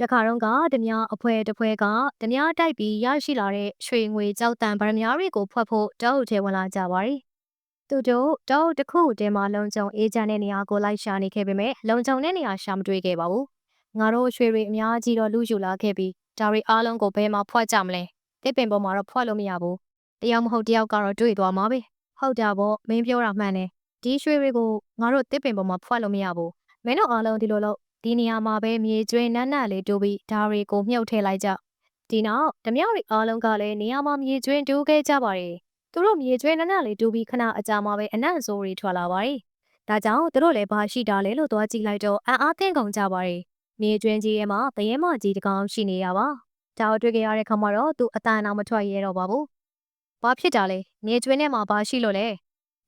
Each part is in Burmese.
တခါတော့ကဓမြအဖွဲတစ်ဖွဲကဓမြတိုက်ပြီးရရှိလာတဲ့ရွှေငွေကြောက်တံဗရမ ्या တွေကိုဖွက်ဖို့တောအုပ်ထဲဝင်လာကြပါတယ်။သူတို့တောအုပ်တစ်ခုတည်းမှာလုံခြုံအေးချမ်းတဲ့နေရာကိုလိုက်ရှာနေခဲ့ပေမဲ့လုံခြုံတဲ့နေရာရှာမတွေ့ခဲ့ပါဘူး။ငါတို့ရွှေတွေအများကြီးတော့လူယူလာခဲ့ပြီးဒါတွေအားလုံးကိုဘယ်မှာဖွက်ကြမလဲ။တစ်ပင်ပေါ်မှာတော့ဖွက်လို့မရဘူး။တယောက်မဟုတ်တယောက်ကတော့တွေ့သွားမှာပဲ။ဟုတ်တာပေါ့မင်းပြောတာမှန်တယ်။ဒီရွှေတွေကိုငါတို့တစ်ပင်ပေါ်မှာဖွက်လို့မရဘူး။မင်းတို့အားလုံးဒီလိုလို့ ဒီနေရာမှာပဲမြေကျွင်းနတ်နတ်လေးတူပြီးဓာရီကိုမြုပ်ထည့်လိုက်ကြဒီနောက်ဓမြရီအားလုံးကလည်းနေရာမှာမြေကျွင်းတူးခဲ့ကြပါတယ်သူတို့မြေကျွင်းနတ်နတ်လေးတူပြီးခဏအကြာမှာပဲအနံ့ဆိုးတွေထွက်လာပါတယ်ဒါကြောင့်သူတို့လည်းဘာရှိတာလဲလို့သွားကြည့်လိုက်တော့အံ့အားသင့်ကုန်ကြပါတယ်မြေကျွင်းကြီးရဲ့မှာတရဲမကြီးတကောင်ရှိနေရပါဒါကိုတွေ့ကြရတဲ့ခါမှာတော့သူအတန်အောင်မထွက်ရဲတော့ပါဘူးဘာဖြစ်တာလဲမြေကျွင်းထဲမှာဘာရှိလို့လဲ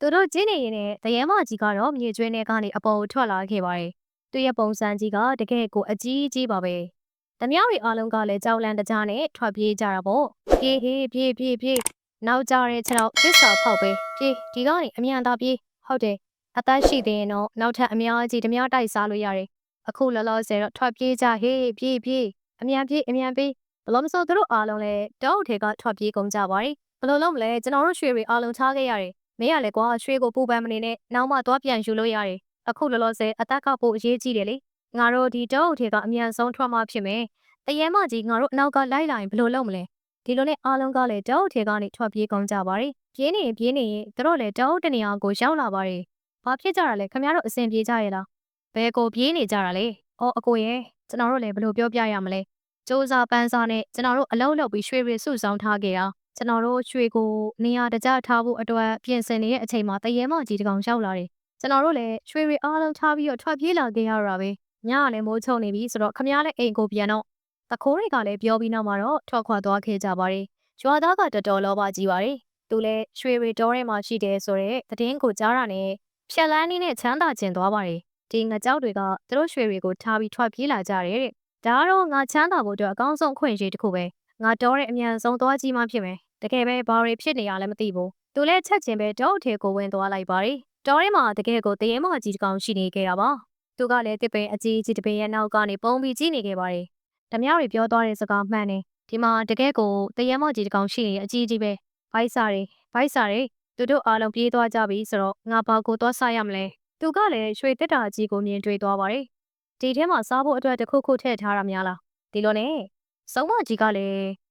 သူတို့ကျင်းနေရင်နဲ့တရဲမကြီးကတော့မြေကျွင်းထဲကနေအပေါ်ထွက်လာခဲ့ပါတယ် သူ့ရဲ့ပုံစံကြီးကတကယ်ကိုအကြီးကြီးပါပဲ။ဓမြတွေအားလုံးကလည်းကြောက်လန့်တကြားနဲ့ထွက်ပြေးကြတာပေါ့။ပြေးဟေးပြေးပြေးပြေးနောက်ကြတဲ့ခြေထောက်သစ္စာဖောက်ပဲပြေးဒီကနေအမြန်သာပြေးဟုတ်တယ်အသက်ရှိသေးရင်တော့နောက်ထပ်အများကြီးဓမြတိုက်စားလို့ရတယ်။အခုလောလောဆယ်တော့ထွက်ပြေးကြဟေးပြေးပြေးအမြန်ပြေးအမြန်ပြေးဘလို့မဆိုသူတို့အားလုံးလည်းတောအုပ်ထဲကထွက်ပြေးကုန်ကြပါရီဘလို့လုံးမလဲကျွန်တော်တို့ရွှေတွေအားလုံးထားခဲ့ရတယ်။မင်းကလည်းကွာရွှေကိုပူပန်မနေနဲ့နောက်မှသွားပြန်ယူလို့ရတယ် အခုလောလောဆယ်အသက်ကပို့အရေးကြီးတယ်လေငါတို့ဒီတောအုပ်ထဲကအမြန်ဆုံးထွက်မှဖြစ်မယ်တရဲမကြီးငါတို့အနောက်ကလိုက်လာရင်ဘယ်လိုလုပ်မလဲဒီလိုနဲ့အားလုံးကလည်းတောအုပ်ထဲကနေထွက်ပြေးကုန်ကြပါရီပြင်းနေရင်ပြင်းနေရင်တို့လည်းတောအုပ်တနေရာကိုရောက်လာပါရီဘာဖြစ်ကြတာလဲခင်ဗျားတို့အဆင်ပြေကြရဲ့လားဘယ်ကိုပြေးနေကြတာလဲအော်အကိုရဲ့ကျွန်တော်တို့လည်းဘယ်လိုပြောပြရမလဲစူးစာပန်းစားနဲ့ကျွန်တော်တို့အလုံးလုံးပြီးရွှေတွေစုဆောင်ထားခဲ့တာကျွန်တော်တို့ရွှေကိုနေရာတကျထားဖို့အတွက်ပြင်ဆင်နေတဲ့အချိန်မှာတရဲမကြီးတကောင်ရောက်လာတယ် ကျွန်တော်တို့လည်းရွှေတွေအားလုံးထားပြီးတော့ထွက်ပြေးလာခဲ့ရတာပဲညကလည်းမိုးချုံနေပြီဆိုတော့ခမရလည်းအိမ်ကိုပြန်တော့တခိုးတွေကလည်းပြောပြီးနောက်မှာတော့ထွက်ခွာသွားခဲ့ကြပါတယ်ရွာသားကတော်တော်လောဘကြီးပါတယ်သူလည်းရွှေတွေတောထဲမှာရှိတယ်ဆိုတော့သတင်းကိုကြားတာနဲ့ဖြက်လန်းနေနဲ့ချမ်းသာကျင်သွားပါတယ်ဒီငကြောက်တွေကသူတို့ရွှေတွေကိုထားပြီးထွက်ပြေးလာကြတယ်တဲ့ဒါကတော့ငါချမ်းသာဖို့အတွက်အကောင်းဆုံးခွင့်ရည်တစ်ခုပဲငါတောတဲ့အမြန်ဆုံးသွားကြီးမှဖြစ်မယ်တကယ်ပဲဘာတွေဖြစ်နေရလဲမသိဘူးသူလည်းချက်ချင်းပဲတောအထဲကိုဝင်သွားလိုက်ပါတယ် တောထဲမှာတကယ်ကိုတရေမကြီးတစ်ကောင်ရှိနေခဲ့တာပါသူကလည်းတစ်ပင်အကြီးကြီးတစ်ပင်ရဲ့နောက်ကနေပုံပြီးကြည့်နေခဲ့ပါတယ်ဓမြတွေပြောသွားတဲ့စကားမှန်တယ်ဒီမှာတကယ်ကိုတရေမကြီးတစ်ကောင်ရှိနေအကြီးကြီးပဲဘိုက်စာတွေဘိုက်စာတွေသူတို့အားလုံးပြေးသွားကြပြီဆိုတော့ငါဘာကိုသွားစားရမလဲသူကလည်းရွှေတက်တာကြီးကိုမြင်တွေ့သွားပါတယ်ဒီထဲမှာစားဖို့အတွက်တခုခုထည့်ထားတာများလားဒီလိုနဲ့စုံမကြီးကလည်း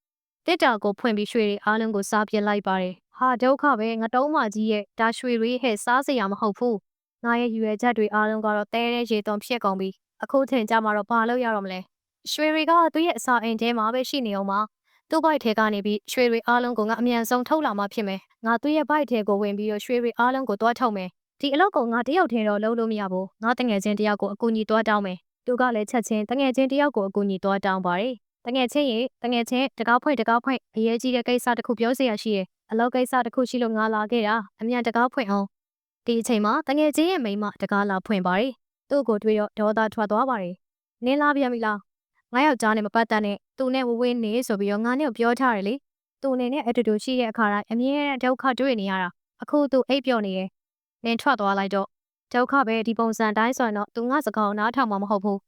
တက်တာကိုဖွင့်ပြီးရွှေတွေအားလုံးကိုစားပြစ်လိုက်ပါတယ်ဟာဒုက္ခပဲငတုံးမကြီးရဲ့ဒါရွှေတွေဟဲ့စားစရာမဟုတ်ဘူးငါရဲ့ရွယ်ချက်တွေအားလုံးကတော့တဲတဲ့ရေသွန်ဖြစ်ကုန်ပြီအခုထင်ကြမှာတော့ဘာလို့ရတော့မလဲရွှေတွေကသူ့ရဲ့အစာအိမ်ထဲမှာပဲရှိနေအောင်ပါသူ့ဘိုက်ထဲကနေပြီးရွှေတွေအားလုံးကိုငါအမြန်ဆုံးထုတ်လာမှဖြစ်မယ်ငါသူ့ရဲ့ဘိုက်ထဲကိုဝင်ပြီးတော့ရွှေတွေအားလုံးကိုတွားထုတ်မယ်ဒီအလုပ်ကိုငါတယောက်ထင်းတော့လုပ်လို့မရဘူးငါတငယ်ချင်းတယောက်ကိုအကူအညီတွားတောင်းမယ်သူကလည်းချက်ချင်းတငယ်ချင်းတယောက်ကိုအကူအညီတွားတောင်းပါတယ် တငယ်ချင်းရေတငယ်ချင်းတကောက်ဖွင့်တကောက်ဖွင့်အရေးကြီးတဲ့ကိစ္စတစ်ခုပြောစရာရှိတယ်အလုပ်ကိစ္စတစ်ခုရှိလို့ငါလာခဲ့တာအမြန်တကားဖွင့်အောင်ဒီအချိန်မှာတငယ်ချင်းရဲ့မိန်းမတကားလာဖွင့်ပါတယ်သူ့ကိုတွေ့တော့ဒေါသထွက်သွားပါတယ်နင်းလာပြန်ပြီလားငါယောက်ျားနဲ့မပတ်သက်နဲ့သူနဲ့ဝဝင်းနေဆိုပြီးတော့ငါနဲ့ပြောထားတယ်လေသူအနေနဲ့အတူတူရှိတဲ့အခါတိုင်းအမြဲတမ်းဒုက္ခတွေ့နေရတာအခုသူအိပ်ပျော်နေရဲ့နင်းထွက်သွားလိုက်တော့ဒုက္ခပဲဒီပုံစံတိုင်းဆိုရင်တော့သူငါစကားနားထောင်မှာမဟုတ်ဘူး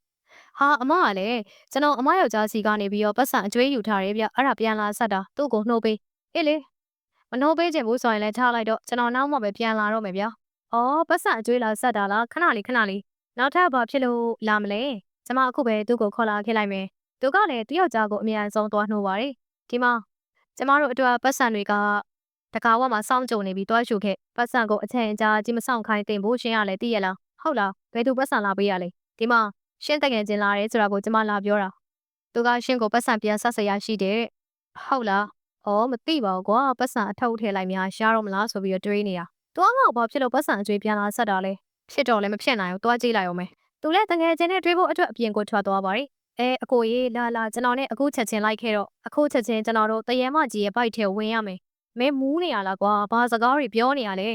ဟာအမကလည်းကျွန်တော်အမယောက်ျားစီကနေပြီးတော့ပတ်စံအကျွေးယူထားတယ်ဗျအဲ့ဒါပြန်လာဆက်တာသူ့ကိုနှိုးပေးအေးလေမနှိုးပေးချင်ဘူးဆိုရင်လည်းထားလိုက်တော့ကျွန်တော်နောက်မှပဲပြန်လာတော့မယ်ဗျာ။အော်ပတ်စံအကျွေးလာဆက်တာလားခဏလေးခဏလေးနောက်ထပ်ဘာဖြစ်လို့လာမလဲ။ကျွန်မအခုပဲသူ့ကိုခေါ်လာခဲ့လိုက်မယ်။သူကလည်းတယောက်ကြားကိုအမြန်ဆုံးသွားနှိုးပါတယ်။ဒီမှာကျမတို့အတွက်ပတ်စံတွေကတကာဝမှာစောင့်ကြုံနေပြီးတွားရှုခဲ့ပတ်စံကိုအချိန်ကြာကြီးမဆောင်ခိုင်းတင်ဖို့ရှင်းရလဲသိရလားဟုတ်လားဘယ်သူပတ်စံလာပေးရလဲဒီမှာ ရှင်းတကယ်ချင်းလာတယ်ဆိုတာကိုကျမလာပြောတာသူကရှင်းကိုပတ်စံပြန်ဆက်ဆရာရှိတယ်ဟုတ်လားအော်မသိပါဘူးကွာပတ်စံအထောက်ထည့်လိုက်များရှားတော့မလားဆိုပြီးတော့တွေးနေတာတွားငေါဘာဖြစ်လို့ပတ်စံအကျွေးပြန်လာဆက်တာလဲဖြစ်တော့လည်းမဖြစ်နိုင်ဘူးတွားကြည့်လိုက်အောင်မယ်သူလည်းတငယ်ချင်းနဲ့တွေးဖို့အတွက်အပြင်ကိုထွက်သွားပါရီအဲအကိုကြီးလာလာကျွန်တော်နဲ့အခုချက်ချင်းလိုက်ခဲ့တော့အခုချက်ချင်းကျွန်တော်တို့တရေမကြီးရဲ့ဘိုက်ထဲဝင်ရမယ်မင်းမူးနေရလားကွာဘာစကားတွေပြောနေရလဲ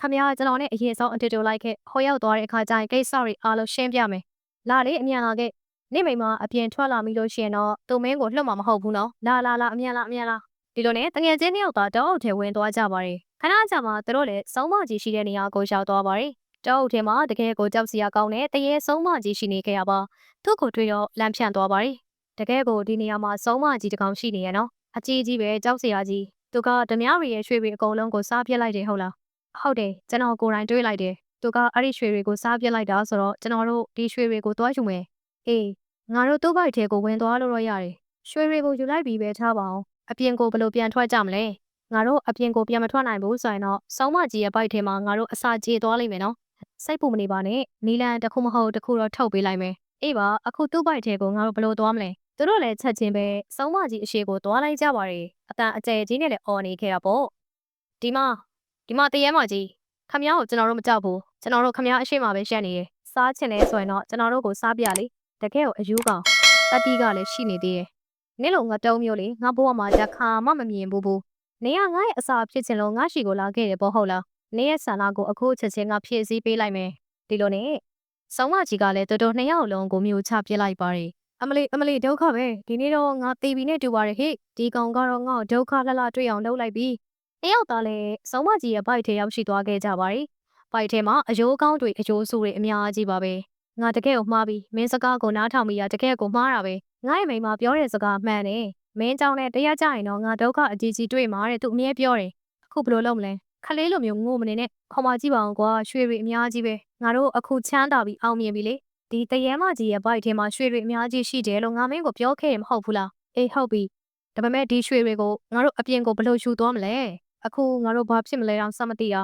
ခမရကျွန်တော်နဲ့အရင်ဆုံးအတူတူလိုက်ခဲ့ဟိုရောက်သွားတဲ့အခါကျရင်ကိစ္စတွေအားလုံးရှင်းပြမယ် လာလေအမြန်လာခဲ့နေမိမအပြင်ထွက်လာပြီလို့ရှိရင်တော့သူမင်းကိုလွတ်မှာမဟုတ်ဘူးနော်လာလာလာအမြန်လာအမြန်လာဒီလိုနဲ့တငယ်ချင်းနှစ်ယောက်သာတောအုပ်ထဲဝင်သွားကြပါတယ်ခဏကြာမှသူတို့လည်းစုံမကြီးရှိတဲ့နေရာကိုရောက်သွားပါတယ်တောအုပ်ထဲမှာတကယ်ကိုကြောက်စရာကောင်းတဲ့တရေစုံမကြီးရှိနေခဲ့ရပါသူ့ကိုတွေ့တော့လမ်းဖြန့်သွားပါတယ်တကယ်ကိုဒီနေရာမှာစုံမကြီးတစ်ကောင်ရှိနေရနော်အကြီးကြီးပဲကြောက်စရာကြီးသူကဓမြရီရဲ့ရွှေတွေအကုန်လုံးကိုစားပြစ်လိုက်တယ်ဟုတ်လားဟုတ်တယ်ကျွန်တော်ကိုယ်တိုင်တွေးလိုက်တယ် သူကအဲ့ဒီရွှေတွေကိုစားပြစ်လိုက်တာဆိုတော့ကျွန်တော်တို့ဒီရွှေတွေကိုတွားယူမယ်အေးငါတို့သူ့ဘိုက်ထဲကိုဝင်သွားလို့တော့ရတယ်ရွှေတွေကိုယူလိုက်ပြီးပဲထားပါအောင်အပြင်ကိုဘယ်လိုပြန်ထွက်ကြမလဲငါတို့အပြင်ကိုပြန်မထွက်နိုင်ဘူးဆိုရင်တော့စောင်းမကြီးရဲ့ဘိုက်ထဲမှာငါတို့အစာကြေသွားလိမ့်မယ်နော်စိတ်ပူမနေပါနဲ့နီလန်တစ်ခုမဟုတ်တစ်ခုတော့ထုတ်ပေးလိုက်မယ်အေးပါအခုသူ့ဘိုက်ထဲကိုငါတို့ဘယ်လိုသွားမလဲသူတို့လည်းချက်ချင်းပဲစောင်းမကြီးအရှိကိုသွားလိုက်ကြပါလေအတန်အကျယ်ကြီးနဲ့လည်းအော်နေခဲ့တာပေါ့ဒီမှာဒီမှာတရဲမကြီးခမ ्या ကိုကျွန်တော်တို့မကြောက်ဘူး ကျွန်တော်တို့ခမ ्या အရှိမပဲရှက်နေရယ်စားချင်တယ်ဆိုရင်တော့ကျွန်တော်တို့ကိုစားပြလေတကယ်ကိုအယူကောင်တတိကလည်းရှိနေသေးတယ်နင့်လိုငါတုံးမျိုးလေငါဘဝမှာတစ်ခါမှမမြင်ဘူးဘူးနေကငါ့ရဲ့အစာဖြစ်ချင်လို့ငါရှိကိုလာခဲ့တယ်ပေါ့ဟုတ်လားနေရဲ့ဆန္ဒကိုအခုချက်ချင်းကဖြည့်ဆည်းပေးလိုက်မယ်ဒီလိုနဲ့ဆောင်းမကြီးကလည်းတော်တော်နှစ်ယောက်လုံးကိုမျိုးချပြစ်လိုက်ပါတယ်အမလီအမလီဒုက္ခပဲဒီနေ့တော့ငါတေဘီနဲ့တူပါတယ်ဟေ့ဒီကောင်ကတော့ငါ့ကိုဒုက္ခလှလှတွေ့အောင်လုပ်လိုက်ပြီနှစ်ယောက်သားလည်းဆောင်းမကြီးရဲ့ဘိုက်ထဲရောက်ရှိသွားခဲ့ကြပါတ ယ်ဘိုက်ထဲမှာအယိုးကောင်းတွေအယိုးဆူတွေအများကြီးပါပဲငါတကယ်ကိုမှားပြီမင်းစကားကိုနားထောင်မိရတကယ်ကိုမှားတာပဲငါ့ရဲ့မိန်းမပြောတဲ့စကားမှန်တယ်မင်းကြောင့်နဲ့တရားကြရင်တော့ငါဒုက္ခအကြီးကြီးတွေ့မှာတဲ့သူအမြဲပြောတယ်အခုဘယ်လိုလုပ်မလဲခလေးလိုမျိုးငိုမနေနဲ့ခေါ်မကြည့်ပါအောင်ကွာရွှေတွေအများကြီးပဲငါတို့အခုချမ်းသာပြီးအောင်မြင်ပြီလေဒီတရဲမကြီးရဲ့ဘိုက်ထဲမှာရွှေတွေအများကြီးရှိတယ်လို့ငါမင်းကိုပြောခဲ့ရင်မဟုတ်ဘူးလားအေးဟုတ်ပြီဒါပေမဲ့ဒီရွှေတွေကိုငါတို့အပြင်ကိုဘယ်လိုယူသွားမလဲအခုငါတို့ဘာဖြစ်မလဲတော့စမသိတာ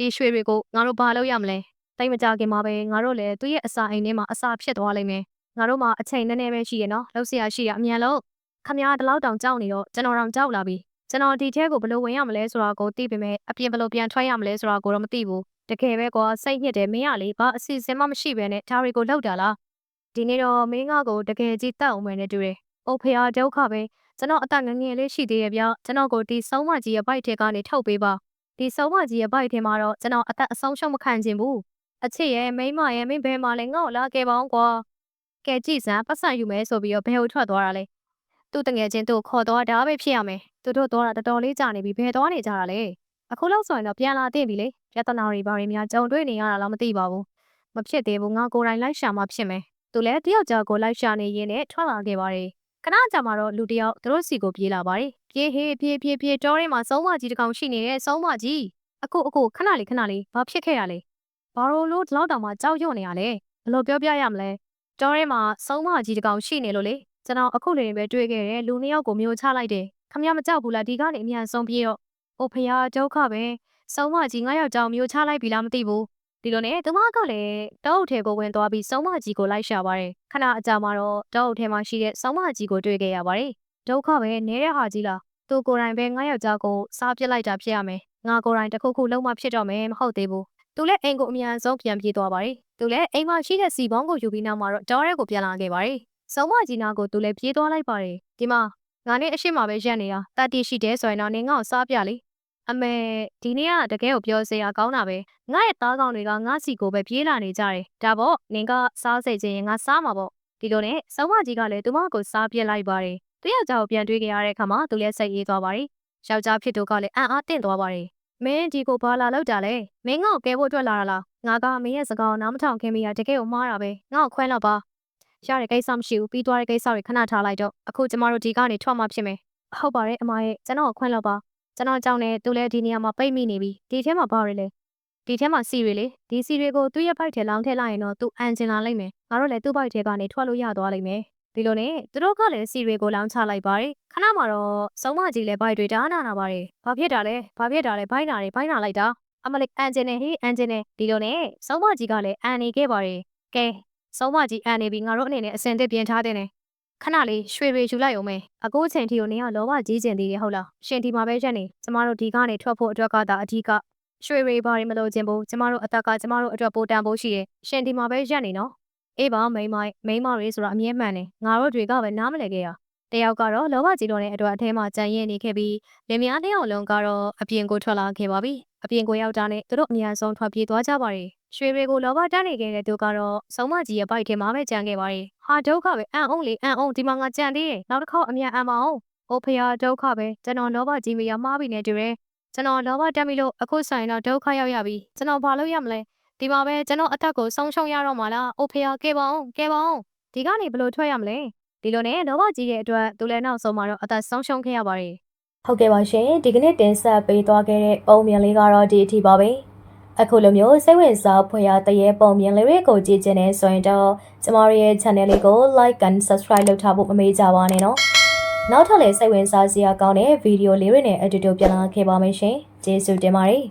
ဒီရွှေတွေကိုငါတို့ဘာလုပ်ရမလဲတိတ်မကြခင်မှာပဲငါတို့လည်းသူ့ရဲ့အစာအိမ်ထဲမှာအစာဖြစ်သွားလိမ့်မယ်ငါတို့မှာအချိန်နည်းနည်းပဲရှိရနော်လှုပ်ရှားရှိရအမြန်လို့ခမရတလောက်တောင်ကြောက်နေတော့ကျွန်တော်တောင်ကြောက်လာပြီကျွန်တော်ဒီထဲကိုဘယ်လိုဝင်ရမလဲဆိုတာကိုသိပေမဲ့အပြင်ဘယ်လိုပြန်ထွက်ရမလဲဆိုတာကိုတော့မသိဘူးတကယ်ပဲကွာစိတ်ညစ်တယ်မင်းကလေဘာအစီအစဉ်မှမရှိဘဲနဲ့ဒါတွေကိုလှုပ်တာလားဒီနေ့တော့မင်းကကိုတကယ်ကြီးတတ်အောင်မယ်နဲ့တူတယ်။အိုဖေဟာဒုက္ခပဲကျွန်တော်အသက်ငယ်ငယ်လေးရှိသေးရဲ့ဗျကျွန်တော်ကိုဒီဆုံးမကြီးရဲ့ဘိုက်ထဲကနေထုတ်ပေးပါ ဒီဆုံးမကြီးရဲ့ဘိုက်ထဲမှာတော့ကျွန်တော်အသက်အဆုံးရှုံးမခံချင်ဘူးအချစ်ရဲ့မိန်းမရဲ့မင်းဘယ်မှာလဲငေါ့လာခဲ့ပါအောင်ကွာကဲကြည့်စမ်းပတ်စံယူမယ်ဆိုပြီးတော့ဘယ်ဟိုထွက်သွားတာလဲသူ့တငယ်ချင်းသူ့ခေါ်သွားတာပဲဖြစ်ရမယ်သူတို့သွားတာတော်တော်လေးကြာနေပြီဘယ်သွားနေကြတာလဲအခုလောက်ဆိုရင်တော့ပြန်လာသင့်ပြီလေပြဿနာတွေဘာတွေများကြုံတွေ့နေရတာလားမသိပါဘူးမဖြစ်သေးဘူးငါကိုယ်တိုင်လိုက်ရှာမှဖြစ်မယ်သူလည်းတယောက်ကြောက်ကိုလိုက်ရှာနေရင်းနဲ့ထွက်လာခဲ့ပါတယ် ခဏကြာမှတော့လူတယောက်သူတို့စီကိုပြေးလာပါတယ်ပြေးဟေးပြေးပြေးပြေးတောထဲမှာစုံးမကြီးတစ်ကောင်ရှိနေတဲ့စုံးမကြီးအခုအခုခဏလေးခဏလေးဘာဖြစ်ခဲ့ရလဲဘာလို့လို့ဒီလောက်တောင်မှကြောက်ရွံ့နေရလဲဘယ်လိုပြောပြရမလဲတောထဲမှာစုံးမကြီးတစ်ကောင်ရှိနေလို့လေကျွန်တော်အခုလေးပဲတွေ့ခဲ့တယ်လူနှစ်ယောက်ကိုမျိုးချလိုက်တယ်ခမရမကြောက်ဘူးလားဒီကနေအမြန်ဆုံးပြေးတော့အိုဖယားဒုက္ခပဲစုံးမကြီးငါယောက်ျောင်မျိုးချလိုက်ပြီလားမသိဘူး ဒီလိုနဲ့သူမကလည်းတောအုပ်ထဲကိုဝင်သွားပြီးစုံမကြီးကိုလိုက်ရှာပါတယ်ခဏအကြာမှာတော့တောအုပ်ထဲမှာရှိတဲ့စုံမကြီးကိုတွေ့ခဲ့ရပါတယ်ဒုက္ခပဲနေတဲ့ဟာကြီးလားသူကိုယ်တိုင်ပဲငါယောက်ျားကိုစားပစ်လိုက်တာဖြစ်ရမယ်ငါကိုယ်တိုင်တခုခုလုံးမဖြစ်တော့မယ်မဟုတ်သေးဘူးသူလည်းအိမ်ကိုအမြန်ဆုံးပြန်ပြေးသွားပါတယ်သူလည်းအိမ်မှာရှိတဲ့စီပေါင်းကိုယူပြီးနောက်မှာတော့တောရဲကိုပြန်လာခဲ့ပါတယ်စုံမကြီးနာကိုသူလည်းပြေးသွားလိုက်ပါတယ်ဒီမှာငါနဲ့အရှိမပဲရက်နေတာတတိရှိတယ်ဆိုရင်တော့နင်ငါ့ကိုစားပြလေ အမေဒီနေ့ကတကယ်ကိုပြောစရာကောင်းတာပဲငါ့ရဲ့သားကောင်တွေကငါ့စီကိုပဲပြေးလာနေကြတယ်ဒါပေါ့နင်ကစားစိတ်ချင်းငါစားမှာပေါ့ဒီလိုနဲ့စောင်းမကြီးကလည်းသူမကိုစားပြစ်လိုက်ပါတယ်သူယောက်ျားကိုပြန်တွေ့ကြရတဲ့အခါမှာသူလည်းစိတ်အေးသွားပါတယ်ယောက်ျားဖြစ်သူကလည်းအံ့အားတင့်သွားပါတယ်မင်းဒီကိုဘာလာလောက်တာလဲမင်းငါ့ကိုကဲဖို့အတွက်လာတာလားငါကမင်းရဲ့စကားကိုနားမထောင်ခင်မိရတကယ်ကိုမှားတာပဲငါ့ကိုခွဲလောက်ပါရတဲ့ကိစ္စမရှိဘူးပြီးသွားတဲ့ကိစ္စတွေခဏထားလိုက်တော့အခုကျမတို့ဒီကနေထွက်မှဖြစ်မယ်ဟုတ်ပါတယ်အမရဲ့ကျွန်တော်ကိုခွင့်လောက်ပါ ကျွန်တော်ကြောင့်လည်းသူလည်းဒီနေရာမှာပိတ်မိနေပြီဒီထဲမှာဘာတွေလဲဒီထဲမှာစီတွေလေဒီစီတွေကိုသူ့ရဲ့ဘိုက်ထဲလောင်းထည့်လိုက်ရင်တော့သူအန်ကျင်လာလိမ့်မယ်ငါတို့လည်းသူ့ဘိုက်ထဲကနေထွက်လို့ရသွားလိမ့်မယ်ဒီလိုနဲ့သူတို့ကလည်းစီတွေကိုလောင်းချလိုက်ပါတယ်ခဏမှတော့စုံမကြီးလည်းဘိုက်တွေတားနာနာပါတယ်ဘာဖြစ်တာလဲဘာဖြစ်တာလဲဘိုက်နာတွေဘိုက်နာလိုက်တာအမလေးအန်ကျင်နေဟေးအန်ကျင်နေဒီလိုနဲ့စုံမကြီးကလည်းအန်နေခဲ့ပါတယ်ကဲစုံမကြီးအန်နေပြီငါတို့အနေနဲ့အစင်သစ်ပြင်ထားတဲ့နေ ခဏလေးရွှေတွေယူလိုက်အောင်မယ်အခုချိန်ထိကိုနင်ကလောဘကြီးကျင်သေးတယ်ဟုတ်လားရှင်ဒီမှာပဲရက်နေကျမတို့ဒီကနေထွက်ဖို့အတွက်ကသာအဓိကရွှေတွေဘာတွေမလို့ခြင်းဘူးကျမတို့အသက်ကကျမတို့အတွက်ပိုတန်ဖို့ရှိတယ်ရှင်ဒီမှာပဲရက်နေနော်အေးပါမိန်းမိုင်းမိန်းမတွေဆိုတာအမြဲမှန်တယ်ငါတို့တွေကပဲနားမလည်ခဲ့ရတယောက်ကတော့လောဘကြီးတော်တဲ့အတွက်အထဲမှာကြံရင်နေခဲ့ပြီးလင်မယားတယောက်လုံးကတော့အပြင်ကိုထွက်လာခဲ့ပါပြီ အပြင်ကိုရောက်တာနဲ့သူတို့အများဆုံးထွက်ပြေးသွားကြပါတယ်ရွှေတွေကိုလောဘတန်းနေခဲ့တဲ့သူကတော့စုံမကြီးရဲ့ဘိုက်ထဲမှာပဲကြံခဲ့ပါတယ်ဟာဒုက္ခပဲအံ့အောင်လေအံ့အောင်ဒီမှာငါကြံသေးတယ်နောက်တစ်ခေါက်အမြန်အံ့မအောင်အိုဖယာဒုက္ခပဲကျွန်တော်လောဘကြီးမရမှားပြီနဲ့တူတယ်ကျွန်တော်လောဘတက်ပြီလို့အခုဆိုင်တော့ဒုက္ခရောက်ရပြီကျွန်တော်ဘာလုပ်ရမလဲဒီမှာပဲကျွန်တော်အသက်ကိုဆုံးရှုံးရတော့မှာလားအိုဖယာကဲပါအောင်ကဲပါအောင်ဒီကနေဘယ်လိုထွက်ရမလဲဒီလိုနဲ့တော့ကြီးတဲ့အတွက်သူလည်းနောက်ဆုံးမှာတော့အသက်ဆုံးရှုံးခဲ့ရပါတယ် ဟုတ်ကဲ့ပါရှင်ဒီကနေ့တင်ဆက်ပေးသွားခဲ့တဲ့ပုံမြင်လေးကတော့ဒီအထိပါပဲအခုလိုမျိုးစိတ်ဝင်စားဖွယ်ရာတရေပုံမြင်လေးတွေကိုကြည့်ချင်နေဆိုရင်တော့ကျမတို့ရဲ့ channel လေးကို like and subscribe လုပ်ထားဖို့မမေ့ကြပါနဲ့နော်နောက်ထပ်လည်းစိတ်ဝင်စားစရာကောင်းတဲ့ဗီဒီယိုလေးတွေနဲ့အတူတူပြန်လာခဲ့ပါမယ်ရှင်ကျေးဇူးတင်ပါတယ်